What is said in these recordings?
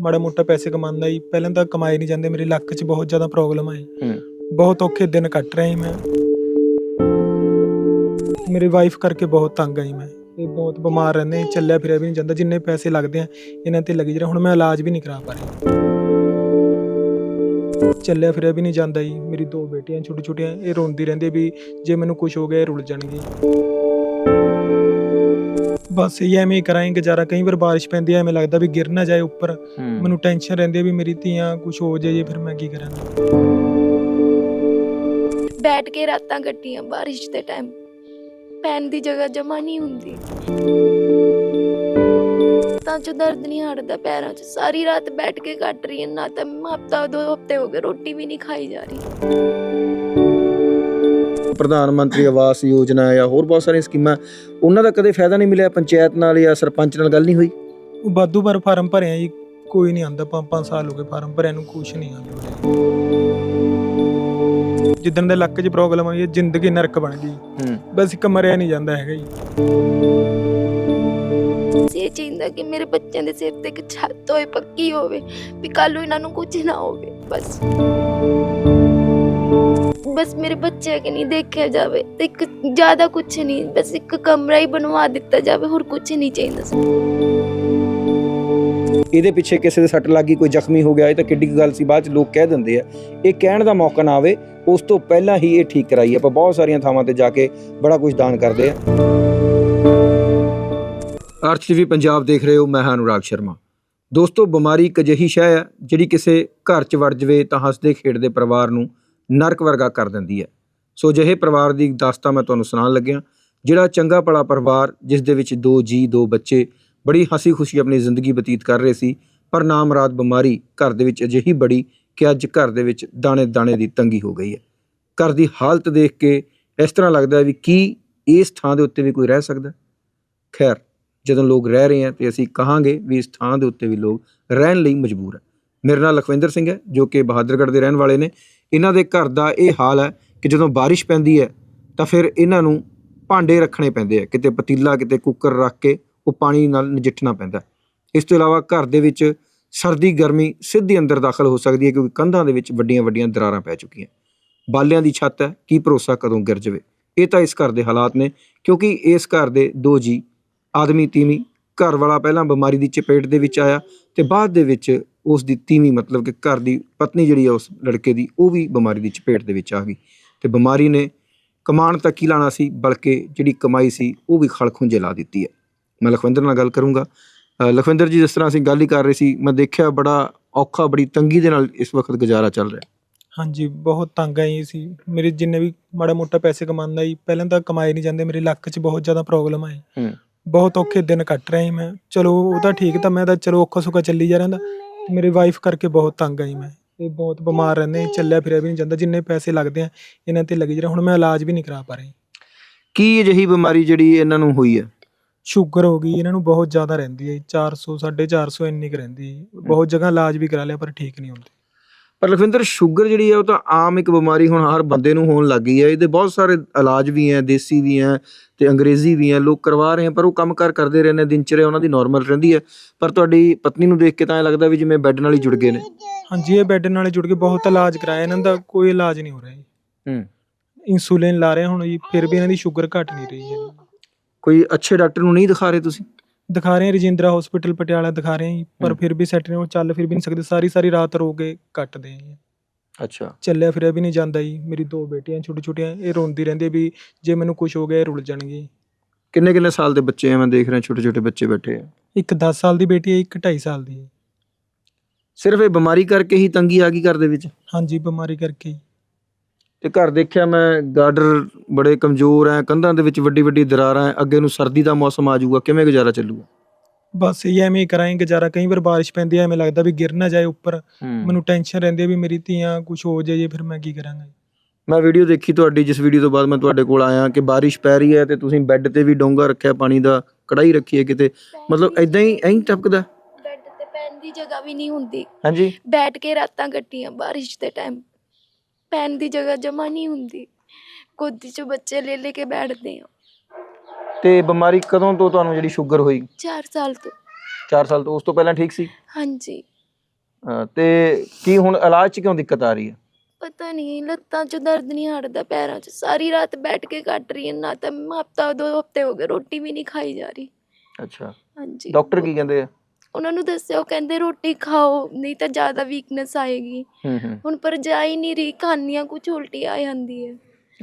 ਮਾੜਾ ਮੋਟਾ ਪੈਸੇ ਕਮਾਉਂਦਾ ਜੀ ਪਹਿਲਾਂ ਤਾਂ ਕਮਾਏ ਨਹੀਂ ਜਾਂਦੇ। ਮੇਰੇ ਲੱਕ 'ਚ ਬਹੁਤ ਜ਼ਿਆਦਾ ਪ੍ਰੋਬਲਮ ਹੈ ਹੂੰ। ਬਹੁਤ ਔਖੇ ਦਿਨ ਕੱਟ ਰਿਹਾ ਜੀ ਮੈਂ। ਮੇਰੀ ਵਾਈਫ ਕਰਕੇ ਬਹੁਤ ਤੰਗ ਆਈ ਮੈਂ। ਇਹ ਬਹੁਤ ਬਿਮਾਰ ਰਹਿੰਦੇ ਚੱਲਿਆ ਫਿਰਿਆ ਵੀ ਨਹੀਂ ਜਾਂਦਾ। ਜਿੰਨੇ ਪੈਸੇ ਲੱਗਦੇ ਆ ਇਹਨਾਂ ਤੇ ਲੱਗੀ ਜਿਹੜਾ। ਹੁਣ ਮੈਂ ਇਲਾਜ ਵੀ ਨਹੀਂ ਕਰਾ ਪਾ ਰਿਹਾ। ਚੱਲਿਆ ਫਿਰਿਆ ਵੀ ਨਹੀਂ ਜਾਂਦਾ ਜੀ। ਮੇਰੀ ਦੋ ਬੇਟੀਆਂ ਛੋਟੀ ਛੋਟੀਆਂ ਇਹ ਰੋਂਦੀ ਰਹਿੰਦੀ ਵੀ ਜੇ ਮੈਨੂੰ ਕੁਝ ਹੋ ਗਿਆ ਇਹ ਰੁਲ ਜਾਣਗੇ। ਬਸ ਇਹ ਐਵੇਂ ਹੀ ਕਰਾਂਗੇ ਗੁਜ਼ਾਰਾ। ਕਈ ਵਾਰ ਬਾਰਿਸ਼ ਪੈਂਦੀ ਐ ਐਵੇਂ ਲੱਗਦਾ ਵੀ ਗਿਰ ਨਾ ਜਾਏ ਉੱਪਰ। ਹੂੰ। ਮੈਨੂੰ ਟੈਨਸ਼ਨ ਰਹਿੰਦੀ ਹੈ ਵੀ ਮੇਰੀ ਧੀਆਂ ਕੁਝ ਹੋ ਜਾਏ ਫਿਰ ਮੈਂ ਕੀ ਕਰਾਂਗਾ ਬੈਠ ਕੇ ਰਾਤਾਂ ਕੱਟੀਆਂ ਬਾਰਿਸ਼ ਦੇ ਟਾਈਮ ਪੈਨ ਦੀ ਜਗ੍ਹਾ ਜਮਾ ਨਹੀਂ ਹੁੰਦੀ। ਤਾਂ ਚ ਦਰਦ ਨਹੀਂ ਹਟਦਾ ਪੈਰਾਂ 'ਚ ਸਾਰੀ ਰਾਤ ਬੈਠ ਕੇ ਕੱਟ ਰਹੀ ਹਾਂ ਨਾ ਤਾਂ ਹਫਤਾ ਦੋ ਹਫ਼ਤੇ ਹੋ ਗਏ ਰੋਟੀ ਵੀ ਨਹੀਂ ਖਾਈ ਜਾ ਰਹੀ। ਪ੍ਰਧਾਨ ਮੰਤਰੀ ਆਵਾਸ ਯੋਜਨਾ ਜਾਂ ਹੋਰ ਬਹੁਤ ਸਾਰੀਆਂ ਸਕੀਮਾਂ ਉਹਨਾਂ ਦਾ ਕਦੇ ਫਾਇਦਾ ਨਹੀਂ ਮਿਲਿਆ ਪੰਚਾਇਤ ਨਾਲ ਜਾਂ ਸਰਪੰਚ ਨਾਲ ਗੱਲ ਨਹੀਂ ਹੋਈ? ਉਹ ਵਾਧੂ ਵਾਰ ਫਾਰਮ ਭਰਿਆ ਜੀ ਕੋਈ ਨਹੀਂ ਆਂਦਾ ਪੰਜ ਪੰਜ ਸਾਲ ਹੋ ਗਏ ਫਾਰਮ ਭਰਿਆ ਨੂੰ ਕੁਝ ਨਹੀਂ ਆਂਦਾ ਜਿੱਦਣ ਦੇ ਲੱਕ 'ਚ ਪ੍ਰੋਬਲਮ ਆਈ ਹੈ ਜ਼ਿੰਦਗੀ ਨਰਕ ਬਣ ਗਈ। ਬਸ ਇੱਕ ਮਰਿਆ ਨਹੀਂ ਜਾਂਦਾ ਹੈਗਾ ਜੀ। ਇਹ ਚਾਹੀਦਾ ਕਿ ਮੇਰੇ ਬੱਚਿਆਂ ਦੇ ਸਿਰ ਤੇ ਇੱਕ ਛੱਤ ਹੋਏ ਪੱਕੀ ਹੋਵੇ ਵੀ ਕੱਲ ਨੂੰ ਇਹਨਾਂ ਨੂੰ ਕੁਝ ਨਾ ਹੋਵੇ ਬਸ। ਬਸ ਮੇਰੇ ਬੱਚੇ ਕਿ ਨਹੀਂ ਦੇਖਿਆ ਜਾਵੇ ਤੇ ਇੱਕ ਜ਼ਿਆਦਾ ਕੁਝ ਨਹੀਂ, ਬਸ ਇੱਕ ਕਮਰਾ ਹੀ ਬਣਵਾ ਦਿੱਤਾ ਜਾਵੇ, ਹੋਰ ਕੁਝ ਨਹੀਂ ਚਾਹੀਦਾ ਇਹਦੇ ਪਿੱਛੇ ਕਿਸੇ ਦੇ ਸੱਟ ਲੱਗੀ ਕੋਈ ਜ਼ਖਮੀ ਹੋ ਗਿਆ, ਇਹ ਤਾਂ ਕਿੱਡੀ ਕੁ ਗੱਲ ਸੀ, ਬਾਅਦ ਚ ਲੋਕ ਕਹਿ ਦਿੰਦੇ ਆ, ਇਹ ਕਹਿਣ ਦਾ ਮੌਕਾ ਨਾ ਆਵੇ, ਉਸ ਤੋਂ ਪਹਿਲਾਂ ਹੀ ਇਹ ਠੀਕ ਕਰਾਈ, ਆਪਾਂ ਬਹੁਤ ਸਾਰੀਆਂ ਥਾਵਾਂ ਤੇ ਜਾ ਕੇ ਬੜਾ ਕੁਝ ਦਾਨ ਕਰਦੇ ਆ। ਆਰਚ ਟੀਵੀ ਪੰਜਾਬ ਦੇਖ ਰਹੇ ਹੋ, ਮੈਂ ਹਾਂ ਅਨੁਰਾਗ ਸ਼ਰਮਾ। ਦੋਸਤੋ, ਬਿਮਾਰੀ ਇੱਕ ਅਜਿਹੀ ਸ਼ੈ ਹੈ ਜਿਹੜੀ ਕਿਸੇ ਘਰ 'ਚ ਵੜ ਜਵੇ ਤਾਂ ਹੱਸਦੇ ਖੇਡਦੇ ਪਰਿਵਾਰ ਨੂੰ ਨਰਕ ਵਰਗਾ ਕਰ ਦਿੰਦੀ ਹੈ। ਸੋ ਅਜਿਹੇ ਪਰਿਵਾਰ ਦੀ ਦਾਸਤਾਨ ਮੈਂ ਤੁਹਾਨੂੰ ਸੁਣਾਉਣ ਲੱਗਿਆ, ਜਿਹੜਾ ਚੰਗਾ ਭਲਾ ਪਰਿਵਾਰ, ਜਿਸ ਦੇ ਵਿੱਚ ਦੋ ਜੀ, ਦੋ ਬੱਚੇ, ਬੜੀ ਹਸੀ ਖੁਸ਼ੀ ਆਪਣੀ ਜ਼ਿੰਦਗੀ ਬਤੀਤ ਕਰ ਰਹੇ ਸੀ, ਪਰ ਨਾਮਰਾਦ ਬਿਮਾਰੀ ਘਰ ਦੇ ਵਿੱਚ ਅਜਿਹੀ ਬੜੀ ਕਿ ਅੱਜ ਘਰ ਦੇ ਵਿੱਚ ਦਾਣੇ ਦਾਣੇ ਦੀ ਤੰਗੀ ਹੋ ਗਈ ਹੈ। ਘਰ ਦੀ ਹਾਲਤ ਦੇਖ ਕੇ ਇਸ ਤਰ੍ਹਾਂ ਲੱਗਦਾ ਹੈ ਵੀ ਕੀ ਇਸ ਥਾਂ ਦੇ ਉੱਤੇ ਵੀ ਕੋਈ ਰਹਿ ਸਕਦਾ ਖੈਰ, ਜਦੋਂ ਲੋਕ ਰਹਿ ਰਹੇ ਆ ਤੇ ਅਸੀਂ ਕਹਾਂਗੇ ਵੀ ਇਸ ਥਾਂ ਦੇ ਉੱਤੇ ਵੀ ਲੋਕ ਰਹਿਣ ਲਈ ਮਜਬੂਰ ਹੈ। ਮੇਰੇ ਨਾਲ ਲਖਵਿੰਦਰ ਸਿੰਘ ਹੈ, ਜੋ ਕਿ ਬਹਾਦਰਗੜ੍ਹ ਦੇ ਰਹਿਣ ਵਾਲੇ ਨੇ। ਇਹਨਾਂ ਦੇ ਘਰ ਦਾ ਇਹ ਹਾਲ ਹੈ ਕਿ ਜਦੋਂ ਬਾਰਿਸ਼ ਪੈਂਦੀ ਹੈ, ਤਾਂ ਫਿਰ ਇਹਨਾਂ ਨੂੰ ਭਾਂਡੇ ਰੱਖਣੇ ਪੈਂਦੇ ਆ। ਕਿਤੇ ਪਤੀਲਾ, ਕਿਤੇ ਕੁੱਕਰ ਰੱਖ ਕੇ ਉਹ ਪਾਣੀ ਨਾਲ ਨਜਿੱਠਣਾ ਪੈਂਦਾ ਇਸ ਤੋਂ ਇਲਾਵਾ ਘਰ ਦੇ ਵਿੱਚ ਸਰਦੀ, ਗਰਮੀ ਸਿੱਧੀ ਅੰਦਰ ਦਾਖਲ ਹੋ ਸਕਦੀ ਹੈ, ਕਿਉਂਕਿ ਕੰਧਾਂ ਦੇ ਵਿੱਚ ਵੱਡੀਆਂ ਵੱਡੀਆਂ ਦਰਾਰਾਂ ਪੈ ਚੁੱਕੀਆਂ ਬਾਲਿਆਂ ਦੀ ਛੱਤ ਹੈ, ਕੀ ਭਰੋਸਾ ਕਦੋਂ ਗਿਰ ਜਾਵੇ? ਇਹ ਤਾਂ ਇਸ ਘਰ ਦੇ ਹਾਲਾਤ ਨੇ, ਕਿਉਂਕਿ ਇਸ ਘਰ ਦੇ ਦੋ ਜੀ, ਆਦਮੀ ਤੀਵੀਂ ਘਰ ਵਾਲਾ ਪਹਿਲਾਂ ਬਿਮਾਰੀ ਦੀ ਚਪੇਟ ਦੇ ਵਿੱਚ ਆਇਆ ਤੇ ਬਾਅਦ ਦੇ ਵਿੱਚ ਉਸ ਦੀ ਤੀਵੀਂ ਮਤਲਬ ਕਿ ਘਰ ਦੀ ਪਤਨੀ ਜਿਹੜੀ ਹੈ ਉਸ ਲੜਕੇ ਦੀ ਉਹ ਵੀ ਬਿਮਾਰੀ ਦੀ ਚਪੇਟ ਦੇ ਵਿੱਚ ਆ ਗਈ। ਤੇ ਬਿਮਾਰੀ ਨੇ ਕਮਾਣ ਤੱਕ ਹੀ ਲਾਣਾ ਸੀ ਬਲਕਿ ਜਿਹੜੀ ਕਮਾਈ ਸੀ ਉਹ ਵੀ ਖਲਖੁੰਝੇ ਲਾ ਦਿੱਤੀ ਹੈ। ਮੈਂ ਲਖਵਿੰਦਰ ਨਾਲ ਗੱਲ ਕਰੂੰਗਾ। ਲਖਵਿੰਦਰ ਜੀ ਜਿਸ ਤਰ੍ਹਾਂ ਅਸੀਂ ਗੱਲ ਹੀ ਕਰ ਰਹੇ ਸੀ ਮੈਂ ਦੇਖਿਆ ਬੜਾ ਔਖਾ ਬੜੀ ਤੰਗੀ ਦੇ ਨਾਲ ਇਸ ਵਕਤ ਗੁਜ਼ਾਰਾ ਚੱਲ ਰਿਹਾ। ਹਾਂਜੀ ਬਹੁਤ ਤੰਗ ਆਈ ਸੀ। ਮੇਰੇ ਜਿੰਨੇ ਵੀ ਮਾੜਾ ਮੋਟਾ ਪੈਸੇ ਕਮਾਉਂਦਾ ਜੀ ਪਹਿਲਾਂ ਤਾਂ ਕਮਾਏ ਨਹੀਂ ਜਾਂਦੇ ਮੇਰੇ ਲੱਕ 'ਚ ਬਹੁਤ ਜ਼ਿਆਦਾ ਪ੍ਰੋਬਲਮ ਹੈ ਹੂੰ। ਬਹੁਤ ਔਖੇ ਦਿਨ ਕੱਟ ਰਿਹਾ ਮੈਂ। ਚਲੋ ਉਹ ਤਾਂ ਠੀਕ ਤਾਂ ਮੈਂ ਤਾਂ ਚਲੋ ਔਖਾ ਸੁੱਖਾ ਚੱਲੀ ਜਾ ਰਹਿੰਦਾ। ਮੇਰੀ ਵਾਈਫ ਕਰਕੇ ਬਹੁਤ ਤੰਗ ਆਈ ਮੈਂ। ਇਹ ਬਹੁਤ ਬਿਮਾਰ ਰਹਿੰਦੇ ਚੱਲਿਆ ਫਿਰਿਆ ਵੀ ਨਹੀਂ ਜਾਂਦਾ ਜਿੰਨੇ ਪੈਸੇ ਲੱਗਦੇ ਆ ਇਹਨਾਂ ਤੇ ਲੱਗੀ ਜਿਹੜਾ ਹੁਣ ਮੈਂ ਇਲਾਜ ਵੀ ਨਹੀਂ ਕਰਾ ਪਾ ਰਹੀ। ਕੀ ਅਜਿਹੀ ਬਿਮਾਰੀ ਜਿਹੜੀ ਇਹਨਾਂ ਨੂੰ ਹੋਈ ਹੈ ਸ਼ੂਗਰ ਹੋ ਗਈ ਇਹਨਾਂ ਨੂੰ ਬਹੁਤ ਜ਼ਿਆਦਾ ਰਹਿੰਦੀ ਹੈ 400 450 ਇੰਨੀ ਕੁ ਰਹਿੰਦੀ ਹੈ ਬਹੁਤ ਜਗ੍ਹਾ ਇਲਾਜ ਵੀ ਕਰਾ ਲਿਆ ਪਰ ਠੀਕ ਨਹੀਂ ਹੁੰਦੀ। ਪਰ ਲਖਵਿੰਦਰ ਸ਼ੂਗਰ ਜਿਹੜੀ ਹੈ ਉਹ ਤਾਂ ਆਮ ਇੱਕ ਬਿਮਾਰੀ ਹੁਣ ਹਰ ਬੰਦੇ ਨੂੰ ਹੋਣ ਲੱਗ ਗਈ ਹੈ ਇਹਦੇ ਬਹੁਤ ਸਾਰੇ ਇਲਾਜ ਵੀ ਹੈ ਦੇਸੀ ਵੀ ਹੈ ਤੇ ਅੰਗਰੇਜ਼ੀ ਵੀ ਹੈ ਲੋਕ ਕਰਵਾ ਰਹੇ ਹੈ ਪਰ ਉਹ ਕੰਮਕਾਰ ਕਰਦੇ ਰਹਿੰਦੇ ਦਿਨਚਰਿਆ ਉਹਨਾਂ ਦੀ ਨਾਰਮਲ ਰਹਿੰਦੀ ਹੈ ਪਰ ਤੁਹਾਡੀ ਪਤਨੀ ਨੂੰ ਦੇਖ ਕੇ ਤਾਂ ਐ ਲੱਗਦਾ ਵੀ ਜਿਵੇਂ ਬੈੱਡ ਨਾਲ ਹੀ ਜੁੜ ਗਏ ਨੇ। ਹਾਂਜੀ ਇਹ ਬੈੱਡ ਨਾਲ ਜੁੜ ਕੇ ਬਹੁਤ ਇਲਾਜ ਕਰਾਇਆ ਇਹਨਾਂ ਦਾ ਕੋਈ ਇਲਾਜ ਨਹੀਂ ਹੋ ਰਿਹਾ ਜੀ। ਹੂੰ। ਇਨਸੂਲਿਨ ਲਾ ਰਹੇ ਹੁਣ ਜੀ ਫਿਰ ਵੀ ਇਹਨਾਂ ਦੀ ਸ਼ੂਗਰ ਘਟ ਨਹੀਂ ਰਹੀ ਹੈ ਕੋਈ ਅੱਛੇ ਡਾਕਟਰ ਨੂੰ ਨਹੀਂ ਦਿਖਾ ਰਹੇ ਤੁਸੀਂ? ਦਿਖਾ ਰਹੇ ਹਾਂ ਰਜਿੰਦਰਾ ਹਸਪੀਟਲ ਪਟਿਆਲਾ ਦਿਖਾ ਰਹੇ ਹਾਂ ਜੀ, ਪਰ ਹੂੰ। ਫਿਰ ਵੀ ਸੈਟ ਨਹੀਂ ਚੱਲ ਫਿਰ ਵੀ ਨਹੀਂ ਸਕਦੇ ਸਾਰੀ ਸਾਰੀ ਰਾਤ ਰੋ ਕੇ ਕੱਟਦੇ ਆ ਜੀ। ਅੱਛਾ। ਚੱਲਿਆ ਫਿਰਿਆ ਵੀ ਨਹੀਂ ਜਾਂਦਾ ਜੀ ਮੇਰੀ ਦੋ ਬੇਟੀਆਂ ਛੋਟੀ ਛੋਟੀਆਂ ਇਹ ਰੋਂਦੀ ਰਹਿੰਦੀ ਵੀ ਜੇ ਮੈਨੂੰ ਕੁਝ ਹੋ ਗਿਆ ਇਹ ਰੁਲ ਜਾਣਗੇ। ਕਿੰਨੇ ਕਿੰਨੇ ਸਾਲ ਦੇ ਬੱਚੇ ਆ ਮੈਂ ਦੇਖ ਰਿਹਾ ਛੋਟੇ ਛੋਟੇ ਬੱਚੇ ਬੈਠੇ ਆ? ਇੱਕ 10 ਸਾਲ ਦੀ ਬੇਟੀ ਹੈ ਇੱਕ 2.5 ਸਾਲ ਦੀ ਹੈ। ਸਿਰਫ ਇਹ ਬਿਮਾਰੀ ਕਰਕੇ ਹੀ ਤੰਗੀ ਆ ਗਈ ਘਰ ਦੇ ਵਿੱਚ? ਹਾਂਜੀ ਬਿਮਾਰੀ ਕਰਕੇ ਹੀ। ਤੇ ਘਰ ਦੇਖਿਆ ਮੈਂ ਗਾਰਡਰ ਬੜੇ ਕਮਜ਼ੋਰ ਐ ਕੰਧਾਂ ਦੇ ਵਿੱਚ ਵੱਡੀ ਵੱਡੀ ਦਰਾਰਾਂ ਐ ਅੱਗੇ ਨੂੰ ਸਰਦੀ ਦਾ ਮੌਸਮ ਆ ਜਾਊਗਾ ਕਿਵੇਂ ਗੁਜ਼ਾਰਾ ਚੱਲੂਗਾ? ਬਸ ਇਹ ਐਵੇਂ ਹੀ ਕਰਾਂਗੇ ਗੁਜ਼ਾਰਾ ਕਈ ਵਾਰ ਬਾਰਿਸ਼ ਪੈਂਦੀ ਹੈ ਐਵੇਂ ਲੱਗਦਾ ਵੀ ਗਿਰ ਨਾ ਜਾਏ ਉੱਪਰ ਮੈਨੂੰ ਟੈਨਸ਼ਨ ਰਹਿੰਦੀ ਹੈ ਵੀ ਮੇਰੀ ਧੀਆਂ ਕੁਝ ਹੋ ਜਾਏ ਜੇ ਫਿਰ ਮੈਂ ਕੀ ਕਰਾਂਗਾ? ਮੈਂ ਵੀਡੀਓ ਦੇਖੀ ਤੁਹਾਡੀ ਜਿਸ ਵੀਡੀਓ ਤੋਂ ਬਾਅਦ ਮੈਂ ਤੁਹਾਡੇ ਕੋਲ ਆਇਆ ਕਿ ਬਾਰਿਸ਼ ਪੈ ਰਹੀ ਹੈ ਤੇ ਤੁਸੀਂ ਬੈੱਡ ਤੇ ਵੀ ਡੋਂਗਾ ਰੱਖਿਆ ਪਾਣੀ ਦਾ ਕੜਾਈ ਰੱਖੀ ਹੈ ਕਿਤੇ ਮਤਲਬ ਐਦਾਂ ਹੀ ਐਂ ਟਪਕਦਾ? ਬੈੱਡ ਤੇ ਪੈਣ ਦੀ ਜਗ੍ਹਾ ਵੀ ਨਹੀਂ ਹੁੰਦੀ। ਹਾਂਜੀ। ਬੈਠ ਕੇ ਰਾਤਾਂ ਕੱਟੀਆਂ ਬਾਰਿਸ਼ ਦੇ ਟਾਈਮ ਪੈਨ ਦੀ ਜਗ੍ਹਾ ਜਮਾ ਨਹੀਂ ਹੁੰਦੀ। ਗੋਦੀ 'ਚ ਬੱਚੇ ਲੈ ਲੈ ਕੇ ਬੈਠਦੇ ਆ। ਤੇ ਬਿਮਾਰੀ ਕਦੋਂ ਤੋਂ ਤੁਹਾਨੂੰ ਜਿਹੜੀ ਸ਼ੂਗਰ ਹੋਈ? 4 ਸਾਲ ਤੋਂ। 4 ਸਾਲ ਤੋਂ ਉਸ ਤੋਂ ਪਹਿਲਾਂ ਠੀਕ ਸੀ? ਹਾਂਜੀ। ਤੇ ਕੀ ਹੁਣ ਇਲਾਜ 'ਚ ਕਿਉਂ ਦਿੱਕਤ ਆ ਰਹੀ ਹੈ? ਪਤਾ ਨਹੀਂ ਲੱਤਾਂ 'ਚ ਦਰਦ ਨਹੀਂ ਹਟਦਾ ਪੈਰਾਂ 'ਚ। ਸਾਰੀ ਰਾਤ ਬੈਠ ਕੇ ਕੱਟ ਰਹੀ ਹਾਂ ਨਾ ਤਾਂ ਹਫਤਾ ਦੋ ਹਫ਼ਤੇ ਹੋ ਗਏ ਰੋਟੀ ਵੀ ਨਹੀਂ ਖਾਈ ਜਾ ਰਹੀ। ਅੱਛਾ। ਹਾਂਜੀ। ਡਾਕਟਰ ਕੀ ਕਹਿੰਦੇ ਆ? ਉਹਨਾਂ ਨੂੰ ਦੱਸਿਆ ਉਹ ਕਹਿੰਦੇ ਰੋਟੀ ਖਾਓ ਨਹੀਂ ਤਾਂ ਜ਼ਿਆਦਾ ਵੀਕਨੈਸ ਆਏਗੀ। ਹੂੰ ਹੂੰ। ਹੁਣ ਪਰ ਜਾ ਹੀ ਨਹੀਂ ਰਹੀ ਖਾਂਦੀਆਂ ਕੁਝ ਉਲਟੀ ਆ ਜਾਂਦੀ ਹੈ।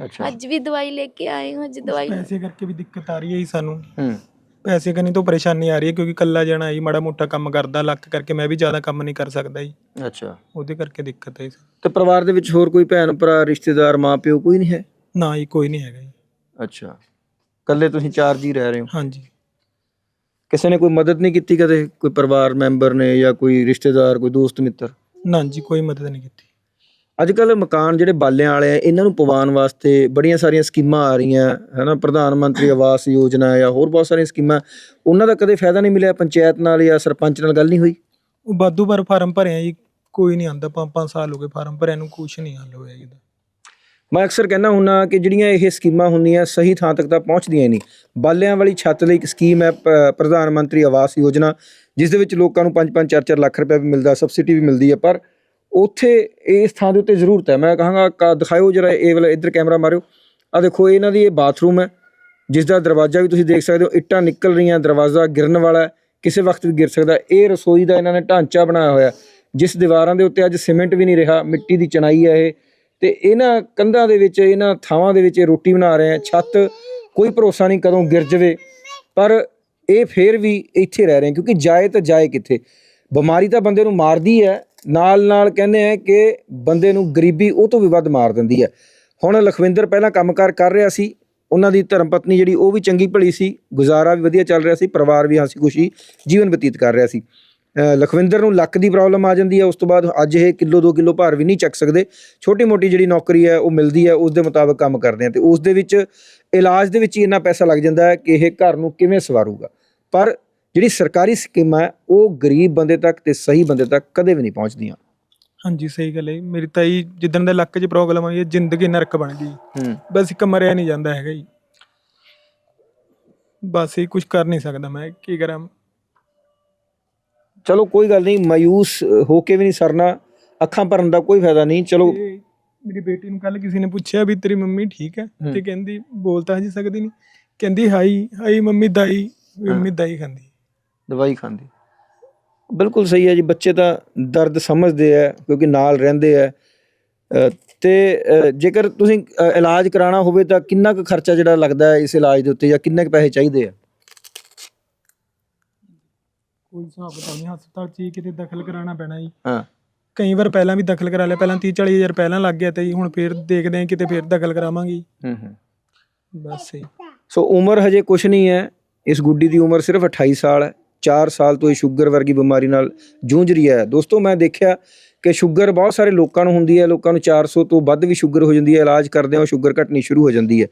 ਅੱਛਾ। ਅੱਜ ਵੀ ਦਵਾਈ ਲੈ ਕੇ ਆਏ ਹਾਂ ਅੱਜ ਦਵਾਈ ਪੈਸੇ ਕਰਕੇ ਵੀ ਦਿੱਕਤ ਆ ਰਹੀ ਹੈ ਜੀ ਸਾਨੂੰ। ਹੂੰ। ਪੈਸੇ ਕਰਨੀ ਤੋਂ ਪਰੇਸ਼ਾਨੀ ਆ ਰਹੀ ਹੈ ਕਿਉਂਕਿ ਕੱਲਾ ਜਾਣਾ ਹੀ ਮਾੜਾ ਮੋਟਾ ਕੰਮ ਕਰਦਾ ਲੱਕ ਕਰਕੇ ਮੈਂ ਵੀ ਜ਼ਿਆਦਾ ਕੰਮ ਨਹੀਂ ਕਰ ਸਕਦਾ ਜੀ। ਅੱਛਾ। ਉਹਦੇ ਕਰਕੇ ਦਿੱਕਤ ਹੈ ਜੀ। ਤੇ ਪਰਿਵਾਰ ਦੇ ਵਿੱਚ ਹੋਰ ਕੋਈ ਭੈਣ ਭਰਾ ਰਿਸ਼ਤੇਦਾਰ ਮਾਂ ਪਿਓ ਕੋਈ ਨਹੀਂ ਹੈ? ਨਾ ਹੀ ਕੋਈ ਨਹੀਂ ਹੈਗਾ ਜੀ। ਅੱਛਾ। ਇਕੱਲੇ ਤੁਸੀਂ ਚਾਰ ਜੀ ਰਹਿ ਰਹੇ ਹੋ? ਹਾਂਜੀ। ਕਿਸੇ ਨੇ ਕੋਈ ਮਦਦ ਨਹੀਂ ਕੀਤੀ ਕਦੇ? ਕੋਈ ਪਰਿਵਾਰ ਮੈਂਬਰ ਨੇ ਜਾਂ ਕੋਈ ਰਿਸ਼ਤੇਦਾਰ ਕੋਈ ਦੋਸਤ ਮਿੱਤਰ? ਨਾ ਜੀ ਕੋਈ ਮਦਦ ਨਹੀਂ ਕੀਤੀ। ਅੱਜ ਕੱਲ ਮਕਾਨ ਜਿਹੜੇ ਬਾਲਿਆਂ ਵਾਲੇ ਆ ਇਹਨਾਂ ਨੂੰ ਪਵਾਉਣ ਵਾਸਤੇ ਬੜੀਆਂ ਸਾਰੀਆਂ ਸਕੀਮਾਂ ਆ ਰਹੀਆਂ ਹੈਨਾ? ਪ੍ਰਧਾਨ ਮੰਤਰੀ ਆਵਾਸ ਯੋਜਨਾ ਜਾਂ ਹੋਰ ਬਹੁਤ ਸਾਰੀਆਂ ਸਕੀਮਾਂ। ਉਹਨਾਂ ਦਾ ਕਦੇ ਫਾਇਦਾ ਨਹੀਂ ਮਿਲਿਆ ਪੰਚਾਇਤ ਨਾਲ ਜਾਂ ਸਰਪੰਚ ਨਾਲ ਗੱਲ ਨਹੀਂ ਹੋਈ? ਉਹ ਬਾਦੂ ਪਰ ਫਾਰਮ ਭਰਿਆ ਜੀ ਕੋਈ ਨਹੀਂ ਆਂਦਾ ਪੰਜ ਪੰਜ ਸਾਲ ਹੋ ਗਏ ਫਾਰਮ ਭਰਿਆ ਨੂੰ ਕੁਛ ਨਹੀਂ ਹੱਲ ਹੋਇਆ ਜੀ। ਇਹਦਾ ਮੈਂ ਅਕਸਰ ਕਹਿੰਦਾ ਹੁੰਨਾ ਕਿ ਜਿਹੜੀਆਂ ਇਹ ਸਕੀਮਾਂ ਹੁੰਦੀਆਂ ਸਹੀ ਥਾਂ ਤੱਕ ਤਾਂ ਪਹੁੰਚਦੀਆਂ ਨਹੀਂ। ਬਾਲਿਆਂ ਵਾਲੀ ਛੱਤ ਲਈ ਇੱਕ ਸਕੀਮ ਹੈ ਪ- ਪ੍ਰਧਾਨ ਮੰਤਰੀ ਆਵਾਸ ਯੋਜਨਾ, ਜਿਸ ਦੇ ਵਿੱਚ ਲੋਕਾਂ ਨੂੰ 5-5 4-4 ਲੱਖ ਰੁਪਏ ਵੀ ਮਿਲਦਾ, ਸਬਸਿਡੀ ਵੀ ਮਿਲਦੀ ਹੈ, ਪਰ ਉੱਥੇ ਇਸ ਥਾਂ ਦੇ ਉੱਤੇ ਜ਼ਰੂਰਤ ਹੈ। ਮੈਂ ਕਹਾਂਗਾ, ਕ- ਦਿਖਾਇਓ ਜਰਾ ਇਹ ਵਾਲਾ, ਇੱਧਰ ਕੈਮਰਾ ਮਾਰਿਓ। ਆ ਦੇਖੋ, ਇਹਨਾਂ ਦੀ ਇਹ ਬਾਥਰੂਮ ਹੈ, ਜਿਸ ਦਾ ਦਰਵਾਜ਼ਾ ਵੀ ਤੁਸੀਂ ਦੇਖ ਸਕਦੇ ਹੋ, ਇੱਟਾਂ ਨਿਕਲ ਰਹੀਆਂ, ਦਰਵਾਜ਼ਾ ਗਿਰਨ ਵਾਲਾ ਕਿਸੇ ਵਕਤ ਵੀ ਗਿਰ ਸਕਦਾ। ਇਹ ਰਸੋਈ ਦਾ ਇਹਨਾਂ ਨੇ ਢਾਂਚਾ ਬਣਾਇਆ ਹੋਇਆ ਜਿਸ ਦੀਵਾਰਾਂ ਦੇ ਉੱਤੇ ਅੱਜ ਸੀਮੈਂਟ ਵੀ ਨਹੀਂ ਰਿਹਾ, ਮਿੱਟੀ ਦੀ ਚਣਾਈ ਹੈ ਇਹ। ਤੇ ਇਹਨਾਂ ਕੰਧਾਂ ਦੇ ਵਿੱਚ, ਇਹਨਾਂ ਥਾਵਾਂ ਦੇ ਵਿੱਚ ਇਹ ਰੋਟੀ ਬਣਾ ਰਹੇ ਆ ਛੱਤ ਕੋਈ ਭਰੋਸਾ ਨਹੀਂ ਕਦੋਂ ਗਿਰ ਜਾਵੇ। ਪਰ ਇਹ ਫੇਰ ਵੀ ਇੱਥੇ ਰਹਿ ਰਹੇ ਕਿਉਂਕਿ ਜਾਏ ਤਾਂ ਜਾਏ ਕਿੱਥੇ। ਬਿਮਾਰੀ ਤਾਂ ਬੰਦੇ ਨੂੰ ਮਾਰਦੀ ਹੈ। ਨਾਲ ਨਾਲ ਕਹਿੰਦੇ ਆ ਕਿ ਬੰਦੇ ਨੂੰ ਗਰੀਬੀ ਉਹ ਤੋਂ ਵੀ ਵੱਧ ਮਾਰ ਦਿੰਦੀ ਹੈ। ਹੁਣ ਲਖਵਿੰਦਰ ਪਹਿਲਾਂ ਕੰਮਕਾਰ ਕਰ ਰਿਹਾ ਸੀ। ਉਹਨਾਂ ਦੀ ਧਰਮ ਪਤਨੀ ਜਿਹੜੀ ਉਹ ਵੀ ਚੰਗੀ ਭਲੀ ਸੀ। ਗੁਜ਼ਾਰਾ ਵੀ ਵਧੀਆ ਚੱਲ ਰਿਹਾ ਸੀ। ਪਰਿਵਾਰ ਵੀ ਹਾਸੀ ਖੁਸ਼ੀ ਜੀਵਨ ਬਤੀਤ ਕਰ ਰਿਹਾ ਸੀ। ਲਖਵਿੰਦਰ ਨੂੰ ਲੱਕ ਦੀ ਪ੍ਰੋਬਲਮ ਆ ਜਾਂਦੀ ਹੈ ਉਸ ਤੋਂ ਬਾਅਦ ਅੱਜ ਇਹ ਕਿਲੋ 2 ਕਿਲੋ ਭਾਰ ਵੀ ਨਹੀਂ ਚੱਕ ਸਕਦੇ। ਛੋਟੀ ਮੋਟੀ ਜਿਹੜੀ ਨੌਕਰੀ ਹੈ ਉਹ ਮਿਲਦੀ ਹੈ ਉਸ ਦੇ ਮੁਤਾਬਕ ਕੰਮ ਕਰਦੇ ਆ ਤੇ ਉਸ ਦੇ ਵਿੱਚ ਇਲਾਜ ਦੇ ਵਿੱਚ ਹੀ ਇੰਨਾ ਪੈਸਾ ਲੱਗ ਜਾਂਦਾ ਹੈ ਕਿ ਇਹ ਘਰ ਨੂੰ ਕਿਵੇਂ ਸਵਾਰੂਗਾ। ਪਰ ਜਿਹੜੀ ਸਰਕਾਰੀ ਸਕੀਮਾਂ ਹੈ ਉਹ ਗਰੀਬ ਬੰਦੇ ਤੱਕ ਤੇ ਸਹੀ ਬੰਦੇ ਤੱਕ ਕਦੇ ਵੀ ਨਹੀਂ ਪਹੁੰਚਦੀਆਂ। ਹਾਂਜੀ ਸਹੀ ਗੱਲ ਹੈ। ਮੇਰੀ ਤਾਈ ਜਿੱਦਣ ਦੇ ਲੱਕ 'ਚ ਪ੍ਰੋਬਲਮ ਆਈ ਹੈ ਜ਼ਿੰਦਗੀ ਨਰਕ ਬਣ ਗਈ। ਬਸ ਇੱਕ ਮਰਿਆ ਨਹੀਂ ਜਾਂਦਾ ਹੈਗਾ ਜੀ। ਬਸ ਇਹ ਕੁਝ ਕਰ ਨਹੀਂ ਸਕਦਾ ਮੈਂ। ਕੀ ਕਰਾਂ? ਚਲੋ ਕੋਈ ਗੱਲ ਨਹੀਂ ਮਾਯੂਸ ਹੋ ਕੇ ਵੀ ਨਹੀਂ ਸਰਨਾ ਅੱਖਾਂ ਭਰਨ ਦਾ ਕੋਈ ਫਾਇਦਾ ਨਹੀਂ ਚਲੋ। ਤੇ ਮੇਰੀ ਬੇਟੀ ਨੂੰ ਕੱਲ ਕਿਸੇ ਨੇ ਪੁੱਛਿਆ ਵੀ ਤੇਰੀ ਮੰਮੀ ਠੀਕ ਹੈ? ਹੂੰ। ਤੇ ਕਹਿੰਦੀ ਬੋਲ ਤਾਂ ਹਜੇ ਸਕਦੀ ਨਹੀਂ। ਕਹਿੰਦੀ ਹਾਈ ਹਾਈ ਮੰਮੀ ਦਾਈ ਵੀ ਮੰਮੀ ਦਾਈ ਖਾਂਦੀ। ਦਵਾਈ ਖਾਂਦੀ। ਬਿਲਕੁਲ ਸਹੀ ਹੈ ਜੀ ਬੱਚੇ ਤਾਂ ਦਰਦ ਸਮਝਦੇ ਆ ਕਿਉਂਕਿ ਨਾਲ ਰਹਿੰਦੇ ਆ ਅ, ਤੇ ਅ, ਜੇਕਰ ਤੁਸੀਂ ਅ, ਇਲਾਜ ਕਰਾਉਣਾ ਹੋਵੇ ਤਾਂ ਕਿੰਨਾ ਕੁ ਖਰਚਾ ਜਿਹੜਾ ਲੱਗਦਾ ਹੈ ਇਸ ਇਲਾਜ ਦੇ ਉੱਤੇ ਜਾਂ ਕਿੰਨੇ ਕੁ ਪੈਸੇ ਚਾਹੀਦੇ ਆ? ਕੋਈ ਹਿਸਾਬ ਬਤਾ ਨਹੀਂ ਹਸਪਤਾਲ 'ਚ ਹੀ ਕਿਤੇ ਦਖਲ ਕਰਾਉਣਾ ਪੈਣਾ ਜੀ। ਹਾਂ। ਕਈ ਵਾਰ ਪਹਿਲਾਂ ਵੀ ਦਖਲ ਕਰਾ ਲਿਆ ਪਹਿਲਾਂ 30 40 ਹਜ਼ਾਰ ਪਹਿਲਾਂ ਲੱਗ ਗਿਆ ਤੇ ਜੀ ਹੁਣ ਫੇਰ ਦੇਖਦੇ ਹਾਂ ਕਿਤੇ ਫੇਰ ਦਖਲ ਕਰਾਵਾਂਗੇ ਜੀ। ਹੂੰ ਹੂੰ। ਬਸ ਜੀ। ਸੋ ਉਮਰ ਹਜੇ ਕੁਝ ਨਹੀਂ ਹੈ ਇਸ ਗੁੱਡੀ ਦੀ ਉਮਰ ਸਿਰਫ 28 ਸਾਲ ਹੈ 4 ਸਾਲ ਤੋਂ ਇਹ ਸ਼ੂਗਰ ਵਰਗੀ ਬਿਮਾਰੀ ਨਾਲ ਜੂਝ ਰਹੀ ਹੈ। ਦੋਸਤੋ ਮੈਂ ਦੇਖਿਆ ਕਿ ਸ਼ੂਗਰ ਬਹੁਤ ਸਾਰੇ ਲੋਕਾਂ ਨੂੰ ਹੁੰਦੀ ਹੈ ਲੋਕਾਂ ਨੂੰ 400 ਤੋਂ ਵੱਧ ਵੀ ਸ਼ੂਗਰ ਹੋ ਜਾਂਦੀ ਹੈ ਇਲਾਜ ਕਰਦੇ ਆ ਸ਼ੂਗਰ ਘਟਣੀ ਸ਼ੁਰੂ ਹੋ ਜਾਂਦੀ ਹੈ।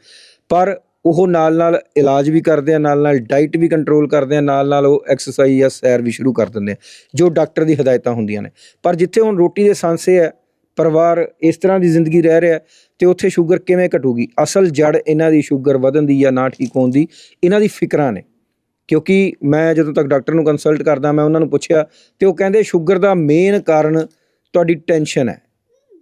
ਪਰ ਉਹ ਨਾਲ ਨਾਲ ਇਲਾਜ ਵੀ ਕਰਦੇ ਆ ਨਾਲ ਨਾਲ ਡਾਈਟ ਵੀ ਕੰਟਰੋਲ ਕਰਦੇ ਆ ਨਾਲ ਨਾਲ ਉਹ ਐਕਸਰਸਾਈਜ਼ ਜਾਂ ਸੈਰ ਵੀ ਸ਼ੁਰੂ ਕਰ ਦਿੰਦੇ ਆ ਜੋ ਡਾਕਟਰ ਦੀ ਹਦਾਇਤਾਂ ਹੁੰਦੀਆਂ ਨੇ। ਪਰ ਜਿੱਥੇ ਹੁਣ ਰੋਟੀ ਦੇ ਸੰਸੇ ਹੈ ਪਰਿਵਾਰ ਇਸ ਤਰ੍ਹਾਂ ਦੀ ਜ਼ਿੰਦਗੀ ਰਹਿ ਰਿਹਾ ਹੈ, ਤੇ ਉੱਥੇ ਸ਼ੂਗਰ ਕਿਵੇਂ ਘਟੂਗੀ? ਅਸਲ ਜੜ ਇਹਨਾਂ ਦੀ ਸ਼ੂਗਰ ਵਧਣ ਦੀ ਜਾਂ ਨਾ ਠੀਕ ਹੋਣ ਦੀ ਇਹਨਾਂ ਦੀ ਫਿਕਰਾਂ ਨੇ। ਕਿਉਂਕਿ ਮੈਂ ਜਦੋਂ ਤੱਕ ਡਾਕਟਰ ਨੂੰ ਕੰਸਲਟ ਕਰਦਾ ਮੈਂ ਉਹਨਾਂ ਨੂੰ ਪੁੱਛਿਆ ਤੇ ਉਹ ਕਹਿੰਦੇ ਸ਼ੂਗਰ ਦਾ ਮੇਨ ਕਾਰਨ ਤੁਹਾਡੀ ਟੈਨਸ਼ਨ ਹੈ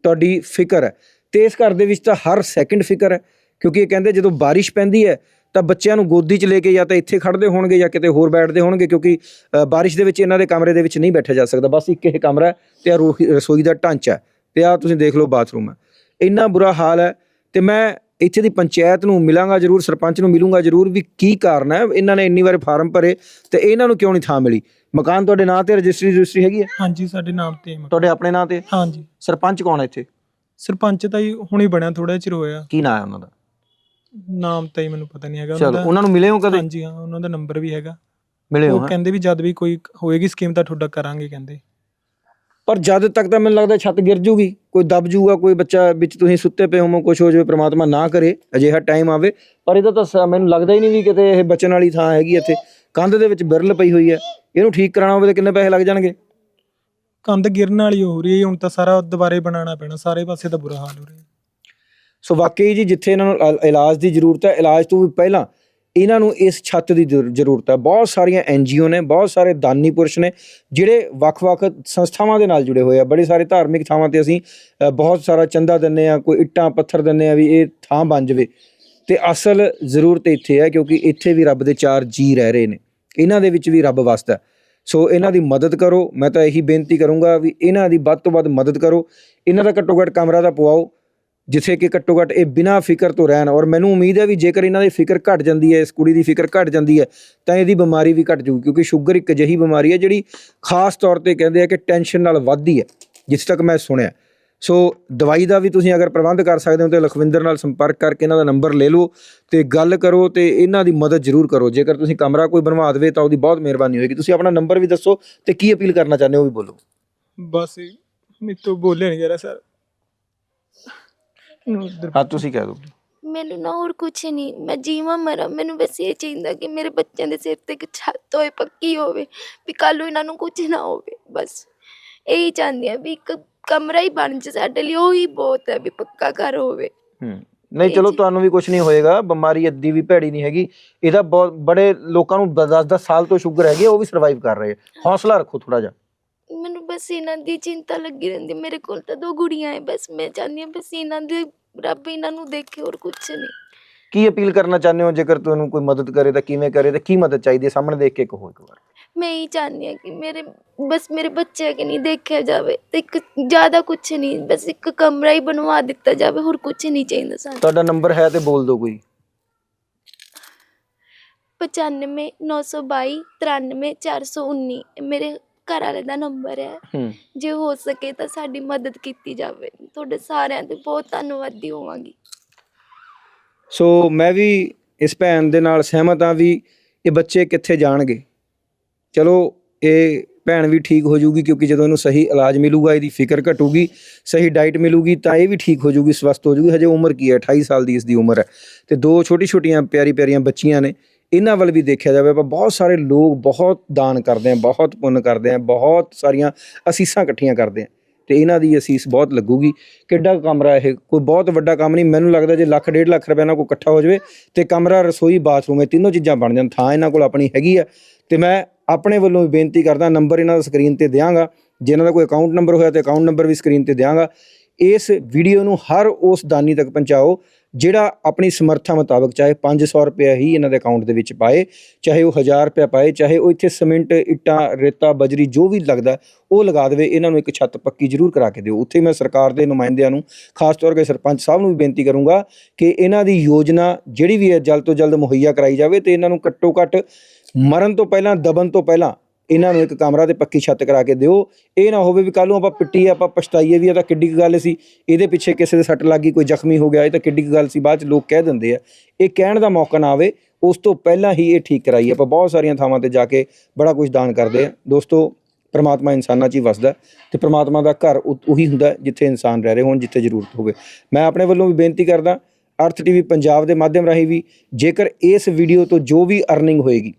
ਤੁਹਾਡੀ ਫਿਕਰ ਹੈ। ਤੇ ਇਸ ਘਰ ਦੇ ਵਿੱਚ ਤਾਂ ਹਰ ਸੈਕਿੰਡ ਫਿਕਰ ਹੈ। ਕਿਉਂਕਿ ਇਹ ਕਹਿੰਦੇ ਜਦੋਂ ਬਾਰਿਸ਼ ਪੈਂਦੀ ਹੈ ਤਾਂ ਬੱਚਿਆਂ ਨੂੰ ਗੋਦੀ 'ਚ ਲੈ ਕੇ ਜਾਂ ਤਾਂ ਇੱਥੇ ਖੜਦੇ ਹੋਣਗੇ ਜਾਂ ਕਿਤੇ ਹੋਰ ਬੈਠਦੇ ਹੋਣਗੇ ਕਿਉਂਕਿ ਬਾਰਿਸ਼ ਦੇ ਵਿੱਚ ਇਹਨਾਂ ਦੇ ਕਮਰੇ ਦੇ ਵਿੱਚ ਨਹੀਂ ਬੈਠਿਆ ਜਾ ਸਕਦਾ। ਬਸ ਇੱਕ ਇਹ ਕਮਰਾ ਤੇ ਆ ਰਸੋਈ ਦਾ ਢਾਂਚਾ ਤੇ ਆ ਤੁਸੀਂ ਦੇਖ ਲਓ ਬਾਥਰੂਮ ਹੈ। ਇੰਨਾ ਬੁਰਾ ਹਾਲ ਹੈ ਤੇ ਮੈਂ ਇੱਥੇ ਦੀ ਪੰਚਾਇਤ ਨੂੰ ਮਿਲਾਂਗਾ ਜ਼ਰੂਰ ਸਰਪੰਚ ਨੂੰ ਮਿਲੂੰਗਾ ਜ਼ਰੂਰ ਵੀ ਕੀ ਕਾਰਨ ਹੈ। ਇਹਨਾਂ ਨੇ ਇੰਨੀ ਵਾਰ ਫਾਰਮ ਭਰੇ ਤੇ ਇਹਨਾਂ ਨੂੰ ਕਿਉਂ ਨਹੀਂ ਥਾਂ ਮਿਲੀ? ਮਕਾਨ ਤੁਹਾਡੇ ਨਾਂ ਤੇ ਰਜਿਸਟਰੀ ਰਜਿਸਟਰੀ ਹੈਗੀ ਹੈ? ਹਾਂਜੀ ਸਾਡੇ ਨਾਮ ਤੇ। ਤੁਹਾਡੇ ਆਪਣੇ ਨਾਂ ਤੇ? ਹਾਂਜੀ। ਸਰਪੰਚ ਕੌਣ ਹੈ ਇੱਥੇ? ਸਰਪੰਚ ਤਾਂ ਹੀ ਹੁਣੇ ਬਣਿਆ ਥੋੜਾ ਚਿਰ ਹੋਇਆ। ਕੀ ਨਾਂ ਹੈ ਉਹਨਾਂ ਦਾ? ਨਾਮ ਤਾਂ ਹੀ ਮੈਨੂੰ ਪਤਾ ਨਹੀਂ ਹੈਗਾ। ਚਲੋ ਉਹਨਾਂ ਨੂੰ ਮਿਲੇ ਹੋ ਕਦੇ? ਹਾਂਜੀ ਹਾਂ ਉਹਨਾਂ ਦਾ ਨੰਬਰ ਵੀ ਹੈਗਾ। ਮਿਲੇ ਹੋ ਉਹ ਹੈਂ? ਕਹਿੰਦੇ ਵੀ ਜਦ ਵੀ ਕੋਈ ਹੋਏਗੀ ਸਕੀਮ ਤਾਂ ਤੁਹਾਡਾ ਕਰਾਂਗੇ ਕਹਿੰਦੇ। ਪਰ ਜਦ ਤੱਕ ਤਾਂ ਮੈਨੂੰ ਲੱਗਦਾ ਛੱਤ ਗਿਰ ਜੂਗੀ ਕੋਈ ਦਬ ਜੂਗਾ ਕੋਈ ਬੱਚਾ ਵਿੱਚ ਤੁਸੀਂ ਸੁੱਤੇ ਪਏ ਹੋਵੋ ਕੁਝ ਹੋ ਜਾਵੇ ਪ੍ਰਮਾਤਮਾ ਨਾ ਕਰੇ ਅਜਿਹਾ ਟਾਈਮ ਆਵੇ। ਪਰ ਇਹਦਾ ਤਾਂ ਸ- ਮੈਨੂੰ ਲੱਗਦਾ ਹੀ ਨਹੀਂ ਵੀ ਕਿਤੇ ਇਹ ਬਚਣ ਵਾਲੀ ਥਾਂ ਹੈਗੀ ਇੱਥੇ। ਕੰਧ ਦੇ ਵਿੱਚ ਬਿਰਲ ਪਈ ਹੋਈ ਹੈ। ਇਹਨੂੰ ਠੀਕ ਕਰਾਉਣਾ ਹੋਵੇ ਤਾਂ ਕਿੰਨੇ ਪੈਸੇ ਲੱਗ ਜਾਣਗੇ? ਕੰਧ ਗਿਰਨ ਵਾਲੀ ਹੋ ਰਹੀ ਹੈ ਹੁਣ ਤਾਂ ਸਾਰਾ ਦੁਬਾਰੇ ਬਣਾਉਣਾ ਪੈਣਾ ਸਾਰੇ ਪਾਸੇ ਤਾਂ ਬੁਰਾ ਹਾਲ ਹੋ ਰਿਹਾ। ਸੋ ਵਾਕਈ ਜੀ ਜਿੱਥੇ ਇਹਨਾਂ ਨੂੰ ਇਲਾ- ਇਲਾਜ ਦੀ ਜ਼ਰੂਰਤ ਹੈ ਇਲਾਜ ਤੋਂ ਵੀ ਪਹਿਲਾਂ ਇਹਨਾਂ ਨੂੰ ਇਸ ਛੱਤ ਦੀ ਜ਼ਰੂ- ਜ਼ਰੂਰਤ ਹੈ। ਬਹੁਤ ਸਾਰੀਆਂ ਐਨਜੀਓ ਨੇ ਬਹੁਤ ਸਾਰੇ ਦਾਨੀ ਪੁਰਸ਼ ਨੇ ਜਿਹੜੇ ਵੱਖ-ਵੱਖ ਸੰਸਥਾਵਾਂ ਦੇ ਨਾਲ ਜੁੜੇ ਹੋਏ ਆ। ਬੜੇ ਸਾਰੇ ਧਾਰਮਿਕ ਥਾਵਾਂ ਤੇ ਅਸੀਂ ਅ, ਬਹੁਤ ਸਾਰਾ ਚੰਦਾ ਦਿੰਨੇ ਆ ਕੋਈ ਇੱਟਾਂ ਪੱਥਰ ਦਿੰਨੇ ਆ ਵੀ ਇਹ ਥਾਂ ਬਣ ਜਾਵੇ। ਤੇ ਅਸਲ ਜ਼ਰੂਰਤ ਇੱਥੇ ਹੈ ਕਿਉਂਕਿ ਇੱਥੇ ਵੀ ਰੱਬ ਦੇ ਚਾਰ ਜੀ ਰਹਿ ਰਹੇ ਨੇ। ਇਹਨਾਂ ਦੇ ਵਿੱਚ ਵੀ ਰੱਬ ਵਸਦਾ ਹੈ। ਸੋ ਇਹਨਾਂ ਦੀ ਮਦਦ ਕਰੋ। ਮੈਂ ਤਾਂ ਇਹੀ ਬੇਨਤੀ ਕਰੂੰਗਾ ਵੀ ਇਹਨਾਂ ਦੀ ਵੱਧ ਤੋਂ ਵੱਧ ਮਦਦ ਕਰੋ। ਇਹਨਾਂ ਦਾ ਘੱਟੋ ਘੱਟ ਕਮਰਾ ਤਾਂ ਪਵਾਓ। ਜਿੱਥੇ ਕਿ ਘੱਟੋ ਘੱਟ ਇਹ ਬਿਨਾਂ ਫਿਕਰ ਤੋਂ ਰਹਿਣ। ਔਰ ਮੈਨੂੰ ਉਮੀਦ ਹੈ ਵੀ ਜੇਕਰ ਇਹਨਾਂ ਦੀ ਫਿਕਰ ਘਟ ਜਾਂਦੀ ਹੈ, ਇਸ ਕੁੜੀ ਦੀ ਫਿਕਰ ਘਟ ਜਾਂਦੀ ਹੈ, ਤਾਂ ਇਹਦੀ ਬਿਮਾਰੀ ਵੀ ਘਟ ਜਾਊਗੀ। ਕਿਉਂਕਿ ਸ਼ੂਗਰ ਇੱਕ ਅਜਿਹੀ ਬਿਮਾਰੀ ਹੈ ਜਿਹੜੀ ਖਾਸ ਤੌਰ ਤੇ ਕਹਿੰਦੇ ਆ ਕਿ ਟੈਨਸ਼ਨ ਨਾਲ ਵੱਧਦੀ ਹੈ ਜਿਸ ਤੱਕ ਮੈਂ ਸੁਣਿਆ। ਸੋ ਦਵਾਈ ਦਾ ਵੀ ਤੁਸੀਂ ਅਗਰ ਪ੍ਰਬੰਧ ਕਰ ਸਕਦੇ ਹੋ ਤੇ ਲਖਵਿੰਦਰ ਨਾਲ ਸੰਪਰਕ ਕਰਕੇ ਇਹਨਾਂ ਦਾ ਨੰਬਰ ਲੈ ਲਓ ਤੇ ਗੱਲ ਕਰੋ ਤੇ ਇਹਨਾਂ ਦੀ ਮਦਦ ਜ਼ਰੂਰ ਕਰੋ। ਜੇਕਰ ਤੁਸੀਂ ਕਮਰਾ ਕੋਈ ਬਣਵਾ ਦੇਵੇ ਤਾਂ ਉਹਦੀ ਬਹੁਤ ਮਿਹਰਬਾਨੀ ਹੋਏਗੀ। ਤੁਸੀਂ ਆਪਣਾ ਨੰਬਰ ਵੀ ਦੱਸੋ ਤੇ ਕੀ ਅਪੀਲ ਕਰਨਾ ਚਾਹੁੰਦੇ ਹੋ ਉਹ ਵੀ ਬੋਲੋ। ਬਸ ਮੇਰੇ ਤੋਂ ਬੋਲਿਆ ਨਹੀਂ ਜਾ ਸਰ। ਨੂੰ ਹਾਂ ਤੁਸੀਂ ਕਹਿ ਦਿਓ। ਮੈਨੂੰ ਨਾ ਹੋਰ ਕੁਝ ਨਹੀਂ ਮੈਂ ਜੀਵਾਂ ਮਰਾਂ। ਮੈਨੂੰ ਬਸ ਇਹ ਚਾਹੀਦਾ ਕਿ ਮੇਰੇ ਬੱਚਿਆਂ ਦੇ ਸਿਰ ਤੇ ਇੱਕ ਛੱਤ ਹੋਏ ਪੱਕੀ ਹੋਵੇ ਵੀ ਕੱਲ ਨੂੰ ਇਹਨਾਂ ਨੂੰ ਕੁਝ ਨਾ ਹੋਵੇ। ਬਸ ਇਹੀ ਚਾਹੁੰਦੀ ਆ ਵੀ ਇੱਕ ਕਮਰਾ ਹੀ ਬਣ ਜੇ ਸਾਡੇ ਲਈ। ਉਹੀ ਬਹੁਤ ਹੈ ਵੀ ਪੱਕਾ ਘਰ ਹੋਵੇ। ਹੂੰ। ਨਹੀਂ ਚਲੋ ਜੀ- ਤੁਹਾਨੂੰ ਵੀ ਕੁਝ ਨਹੀਂ ਹੋਏਗਾ। ਬਿਮਾਰੀ ਅੱਦੀ ਵੀ ਭੈੜੀ ਨਹੀਂ ਹੈਗੀ। ਇਹਦਾ ਬਹੁਤ ਬੜੇ ਲੋਕਾਂ ਨੂੰ 10-10 ਸਾਲ ਤੋਂ ਸ਼ੂਗਰ ਹੈਗੀ ਆ, ਉਹ ਵੀ ਸਰਵਾਈਵ ਕਰ ਰਹੇ ਆ। ਹੌਸਲਾ ਰੱਖੋ ਥੋੜਾ ਜਿਹਾ। ਮੈਨੂੰ ਬਸ ਇਹਨਾਂ ਦੀ ਚਿੰਤਾ ਲੱਗੀ ਰਹਿੰਦੀ। ਮੇਰੇ ਕੋਲ ਤਾਂ ਦੋ ਗੁੜੀਆਂ ਹੈ। ਬਸ ਮੈਂ ਚਾਹੁੰਦੀ ਹਾਂ ਬਸ ਇਹਨਾਂ ਦੇ ਰੱਬ ਇਹਨਾਂ ਨੂੰ ਦੇਖੇ ਹੋਰ ਕੁਝ ਨਹੀਂ। ਕੀ ਅਪੀਲ ਕਰਨਾ ਚਾਹੁੰਦੇ ਹੋ? ਜੇਕਰ ਤੁਹਾਨੂੰ ਕੋਈ ਮਦਦ ਕਰੇ ਤਾਂ ਕਿਵੇਂ ਕਰੇ ਤੇ ਕੀ ਮਦਦ ਚਾਹੀਦੀ ਹੈ? ਸਾਹਮਣੇ ਦੇਖ ਕੇ ਕਹੋ ਇੱਕ ਵਾਰ। ਮੈਂ ਇਹ ਚਾਹੁੰਦੀ ਹਾਂ ਕਿ ਮੇਰੇ ਬਸ ਮੇਰੇ ਬੱਚੇ ਕਿ ਨਹੀਂ ਦੇਖਿਆ ਜਾਵੇ ਤੇ ਇੱਕ ਜ਼ਿਆਦਾ ਕੁਝ ਨਹੀਂ ਬਸ ਇੱਕ ਕਮਰਾ ਹੀ ਬਣਵਾ ਦਿੱਤਾ ਜਾਵੇ ਹੋਰ ਕੁਝ ਨਹੀਂ ਚਾਹੀਦਾ ਸਾਨੂੰ। ਤੁਹਾਡਾ ਨੰਬਰ ਹੈ ਤੇ ਬੋਲ ਦਿਓ ਕੋਈ। 95 922 93 419 ਇਹ ਮੇਰੇ ਘਰ ਵਾਲੇ ਦਾ ਨੰਬਰ ਹੈ। ਹੂੰ। ਜੇ ਹੋ ਸਕੇ ਤਾਂ ਸਾਡੀ ਮਦਦ ਕੀਤੀ ਜਾਵੇ। ਤੁਹਾਡੇ ਸਾਰਿਆਂ ਦੇ ਬਹੁਤ ਧੰਨਵਾਦੀ ਹੋਵਾਂਗੀ। ਸੋ ਮੈਂ ਵੀ ਇਸ ਭੈਣ ਦੇ ਨਾਲ ਸਹਿਮਤ ਹਾਂ ਵੀ ਇਹ ਬੱਚੇ ਕਿੱਥੇ ਜਾਣਗੇ। ਚਲੋ ਇਹ ਭੈਣ ਵੀ ਠੀਕ ਹੋ ਜਾਊਗੀ ਕਿਉਂਕਿ ਜਦੋਂ ਇਹਨੂੰ ਸਹੀ ਇਲਾਜ ਮਿਲੂਗਾ ਇਹਦੀ ਫਿਕਰ ਘਟੂਗੀ ਸਹੀ ਡਾਈਟ ਮਿਲੂਗੀ ਤਾਂ ਇਹ ਵੀ ਠੀਕ ਹੋ ਜਾਊਗੀ ਸਵਸਥ ਹੋ ਜਾਊਗੀ। ਹਜੇ ਉਮਰ ਕੀ ਹੈ? 28 ਸਾਲ ਦੀ ਇਸ ਦੀ ਉਮਰ ਹੈ। ਤੇ ਦੋ ਛੋਟੀ ਛੋਟੀਆਂ ਪਿਆਰੀ ਪਿਆਰੀਆਂ ਬੱਚੀਆਂ ਨੇ। ਇਹਨਾਂ ਵੱਲ ਵੀ ਦੇਖਿਆ ਜਾਵੇ ਆਪਾਂ, ਬਹੁਤ ਸਾਰੇ ਲੋਕ ਬਹੁਤ ਦਾਨ ਕਰਦੇ ਆ, ਬਹੁਤ ਪੁੰਨ ਕਰਦੇ ਆ, ਬਹੁਤ ਸਾਰੀਆਂ ਅਸੀਸਾਂ ਇਕੱਠੀਆਂ ਕਰਦੇ ਆ ਤੇ ਇਹਨਾਂ ਦੀ ਅਸੀਸ ਬਹੁਤ ਲੱਗੂਗੀ। ਕਿੱਡਾ ਕਮਰਾ ਇਹ? ਕੋਈ ਬਹੁਤ ਵੱਡਾ ਕੰਮ ਨਹੀਂ। ਮੈਨੂੰ ਲੱਗਦਾ ਜੇ ਲੱਖ, ਡੇਢ ਲੱਖ ਰੁਪਏ ਨਾਲ ਕੋਈ ਇਕੱਠਾ ਹੋ ਜਾਵੇ ਤੇ ਕਮਰਾ, ਰਸੋਈ, ਬਾਥਰੂਮ, ਇਹ ਤਿੰਨੋਂ ਚੀਜ਼ਾਂ ਬਣ ਜਾਣ। ਥਾਂ ਇਹਨਾਂ ਕੋਲ ਆਪਣੀ ਹੈਗੀ ਆ। ਤੇ ਮੈਂ ਆਪਣੇ ਵੱਲੋਂ ਵੀ ਬੇਨਤੀ ਕਰਦਾ, ਨੰਬਰ ਇਹਨਾਂ ਦਾ ਸਕਰੀਨ ਤੇ ਦਿਆਂਗਾ। ਜੇ ਇਹਨਾਂ ਦਾ ਕੋਈ ਅਕਾਊਂਟ ਨੰਬਰ ਹੋਇਆ ਤੇ ਅਕਾਊਂਟ ਨੰਬਰ ਵੀ ਸਕਰੀਨ ਤੇ ਦਿਆਂਗਾ। ਇਸ ਵੀਡੀਓ ਨੂੰ ਹਰ ਉਸ ਦਾਨੀ ਤੱਕ ਪਹੁੰਚਾਓ ਜਿਹੜਾ ਆਪਣੀ ਸਮਰੱਥਾ ਮੁਤਾਬਕ ਚਾਹੇ 500 ਰੁਪਏ ਹੀ ਇਹਨਾਂ ਦੇ ਅਕਾਊਂਟ ਦੇ ਵਿੱਚ ਪਾਏ, ਚਾਹੇ ਉਹ 1000 ਰੁਪਏ ਪਾਏ, ਚਾਹੇ ਉਹ ਇੱਥੇ ਸੀਮਿੰਟ ਇੱਟਾਂ, ਰੇਤਾ, ਬਜਰੀ ਜੋ ਵੀ ਲੱਗਦਾ, ਉਹ ਲਗਾ ਦੇਵੇ, ਇਹਨਾਂ ਨੂੰ ਇੱਕ ਛੱਤ ਪੱਕੀ ਜ਼ਰੂਰ ਕਰਾ ਕੇ ਦਿਓ। ਉੱਥੇ ਮੈਂ ਸਰਕਾਰ ਦੇ ਨੁਮਾਇੰਦਿਆਂ ਨੂੰ, ਖਾਸ ਤੌਰ ਤੇ ਸਰਪੰਚ ਸਾਹਿਬ ਨੂੰ ਵੀ ਬੇਨਤੀ ਕਰੂੰਗਾ ਕਿ ਇਹਨਾਂ ਦੀ ਯੋਜਨਾ ਜਿਹੜੀ ਵੀ ਹੈ, ਜਲਦ ਤੋਂ ਜਲਦ ਮੁਹੱਈਆ ਕਰਾਈ ਜਾਵੇ ਤੇ ਇਹਨਾਂ ਨੂੰ ਘੱਟੋ ਘੱਟ ਮਰਨ ਤੋਂ ਪਹਿਲਾਂ ਦਬਨ ਤੋਂ ਪਹਿਲਾਂ ਇਹਨਾਂ ਨੂੰ ਇੱਕ ਕਮਰਾ ਤੇ ਪੱਕੀ ਛੱਤ ਕਰਾ ਕੇ ਦਿਓ। ਇਹ ਨਾ ਹੋਵੇ ਵੀ ਕੱਲ ਨੂੰ ਆਪਾਂ ਪਿੱਟੀ ਆਪਾਂ ਪਛਤਾਈਏ ਵੀ ਇਹ ਤਾਂ ਕਿੱਡੀ ਕੁ ਗੱਲ ਸੀ। ਇਹਦੇ ਪਿੱਛੇ ਕਿਸੇ ਦੇ ਸੱਟ ਲੱਗੀ ਕੋਈ ਜ਼ਖਮੀ ਹੋ ਗਿਆ, ਇਹ ਤਾਂ ਕਿੱਡੀ ਕੁ ਗੱਲ ਸੀ। ਬਾਅਦ ਚ ਲੋਕ ਕਹਿ ਦਿੰਦੇ ਆ, ਇਹ ਕਹਿਣ ਦਾ ਮੌਕਾ ਨਾ ਆਵੇ, ਉਸ ਤੋਂ ਪਹਿਲਾਂ ਹੀ ਇਹ ਠੀਕ ਕਰਾਈ ਆਪਾਂ ਬਹੁਤ ਸਾਰੀਆਂ ਥਾਵਾਂ ਤੇ ਜਾ ਕੇ ਬੜਾ ਕੁਝ ਦਾਨ ਕਰਦੇ ਆ। ਦੋਸਤੋ, ਪਰਮਾਤਮਾ ਇਨਸਾਨਾਂ 'ਚ ਹੀ ਵਸਦਾ ਹੈ ਤੇ ਪ੍ਰਮਾਤਮਾ ਦਾ ਘਰ ਉਹੀ ਹੁੰਦਾ ਜਿੱਥੇ ਇਨਸਾਨ ਰਹਿ ਰਹੇ ਹੋਣ, ਜਿੱਥੇ ਜ਼ਰੂਰਤ ਹੋਵੇ। ਮੈਂ ਆਪਣੇ ਵੱਲੋਂ ਵੀ ਬੇਨਤੀ ਕਰਦਾ, ਅਰਥ ਟੀਵੀ ਪੰਜਾਬ ਦੇ ਮਾਧਿਅਮ ਰਾਹੀਂ ਵੀ ਜੇਕਰ ਇਸ ਵੀਡੀਓ ਤੋਂ ਜੋ ਵੀ ਅਰਨਿੰਗ ਹੋਏਗੀ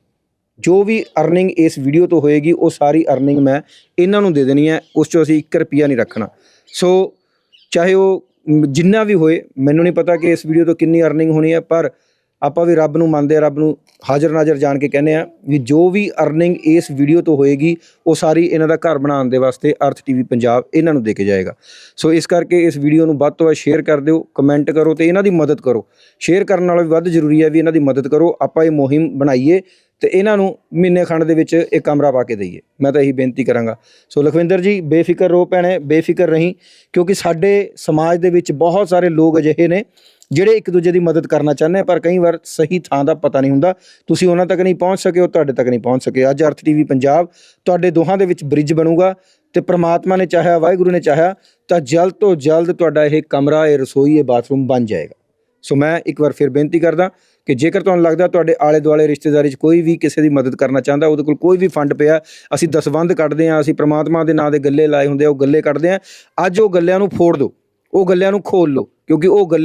ਜੋ ਵੀ ਅਰਨਿੰਗ ਇਸ ਵੀਡੀਓ ਤੋਂ ਹੋਏਗੀ, ਉਹ ਸਾਰੀ ਅਰਨਿੰਗ ਮੈਂ ਇਹਨਾਂ ਨੂੰ ਦੇ ਦੇਣੀ ਹੈ, ਉਸ 'ਚੋਂ ਅਸੀਂ 1 ਰੁਪਿਆ ਨਹੀਂ ਰੱਖਣਾ। ਸੋ ਚਾਹੇ ਉਹ ਜਿੰਨਾ ਵੀ ਹੋਏ, ਮੈਨੂੰ ਨਹੀਂ ਪਤਾ ਕਿ ਇਸ ਵੀਡੀਓ ਤੋਂ ਕਿੰਨੀ ਅਰਨਿੰਗ ਹੋਣੀ ਹੈ, ਪਰ ਆਪਾਂ ਵੀ ਰੱਬ ਨੂੰ ਮੰਨਦੇ ਆ, ਰੱਬ ਨੂੰ ਹਾਜ਼ਰ ਨਾਜ਼ਰ ਜਾਣ ਕੇ ਕਹਿੰਦੇ ਆ ਵੀ ਜੋ ਵੀ ਅਰਨਿੰਗ ਇਸ ਵੀਡੀਓ ਤੋਂ ਹੋਏਗੀ, ਉਹ ਸਾਰੀ ਇਹਨਾਂ ਦਾ ਘਰ ਬਣਾਉਣ ਦੇ ਵਾਸਤੇ ਅਰਥ ਟੀਵੀ ਪੰਜਾਬ ਇਹਨਾਂ ਨੂੰ ਦੇ ਕੇ ਜਾਏਗਾ। ਸੋ ਇਸ ਕਰਕੇ ਇਸ ਵੀਡੀਓ ਨੂੰ ਵੱਧ ਤੋਂ ਵੱਧ ਸ਼ੇਅਰ ਕਰ ਦਿਓ ਕਮੈਂਟ ਕਰੋ ਤੇ ਇਹਨਾਂ ਦੀ ਮਦਦ ਕਰੋ। ਸ਼ੇਅਰ ਕਰਨ ਨਾਲੋਂ ਵੀ ਵੱਧ ਜ਼ਰੂਰੀ ਹੈ ਵੀ ਇਹਨਾਂ ਦੀ ਮਦਦ ਕਰੋ, ਆਪਾਂ ਇਹ ਮੁਹਿੰਮ ਬਣਾਈਏ ਤੇ ਇਹਨਾਂ ਨੂੰ ਮਹੀਨੇ ਖੰਡ ਦੇ ਵਿੱਚ ਇੱਕ ਕਮਰਾ ਪਾ ਕੇ ਦਈਏ। ਮੈਂ ਤਾਂ ਇਹੀ ਬੇਨਤੀ ਕਰਾਂਗਾ। ਸੋ ਲਖਵਿੰਦਰ ਜੀ, ਬੇਫਿਕਰ ਰਹੋ ਭੈਣੇ, ਬੇਫਿਕਰ ਰਹੀਂ, ਕਿਉਂਕਿ ਸਾਡੇ ਸਮਾਜ ਦੇ ਵਿੱਚ ਬਹੁਤ ਸਾਰੇ ਲੋਕ ਅਜਿਹੇ ਨੇ ਜਿਹੜੇ ਇੱਕ ਦੂਜੇ ਦੀ ਮਦਦ ਕਰਨਾ ਚਾਹੁੰਦੇ ਆ, ਪਰ ਕਈ ਵਾਰ ਸਹੀ ਥਾਂ ਦਾ ਪਤਾ ਨਹੀਂ ਹੁੰਦਾ। ਤੁਸੀਂ ਉਹਨਾਂ ਤੱਕ ਨਹੀਂ ਪਹੁੰਚ ਸਕੇ, ਉਹ ਤੁਹਾਡੇ ਤੱਕ ਨਹੀਂ ਪਹੁੰਚ ਸਕੇ। ਅੱਜ ਅਰਥ ਟੀਵੀ ਪੰਜਾਬ ਤੁਹਾਡੇ ਦੋਹਾਂ ਦੇ ਵਿੱਚ ਬ੍ਰਿਜ ਬਣੂਗਾ ਤੇ ਪ੍ਰਮਾਤਮਾ ਨੇ ਚਾਹਿਆ, ਵਾਹਿਗੁਰੂ ਨੇ ਚਾਹਿਆ, ਤਾਂ ਜਲਦ ਤੋਂ ਜਲਦ ਤੁਹਾਡਾ ਇਹ ਕਮਰਾ, ਇਹ ਰਸੋਈ, ਇਹ ਬਾਥਰੂਮ ਬਣ ਜਾਏਗਾ। ਸੋ ਮੈਂ ਇੱਕ ਵਾਰ ਫਿਰ ਬੇਨਤੀ ਕਰਦਾ ਕਿ ਜੇਕਰ ਤੁਹਾਨੂੰ ਲੱਗਦਾ ਤੁਹਾਡੇ ਆਲੇ ਦੁਆਲੇ ਰਿਸ਼ਤੇਦਾਰੀ 'ਚ ਕੋਈ ਵੀ ਕਿਸੇ ਦੀ ਮਦਦ ਕਰਨਾ ਚਾਹੁੰਦਾ, ਉਹਦੇ ਕੋਲ ਕੋਈ ਵੀ ਫੰਡ ਪਿਆ, ਅਸੀਂ ਦਸਵੰਧ ਕੱਢਦੇ ਹਾਂ, ਅਸੀਂ ਪ੍ਰਮਾਤਮਾ ਦੇ ਨਾਂ ਦੇ ਗੱਲੇ ਲਾਏ ਹੁੰਦੇ ਆ, ਉਹ ਗੱਲੇ ਕੱਢਦੇ ਆ ਅੱਜ ਉਹ ਗੱਲਿਆਂ ਨੂੰ ਫੋੜ ਦਿਓ, ਉਹ ਗੱਲਿਆਂ ਨੂੰ ਖੋਲ ਲਓ, ਕਿਉਂਕਿ ਉਹ ਗੱਲੇ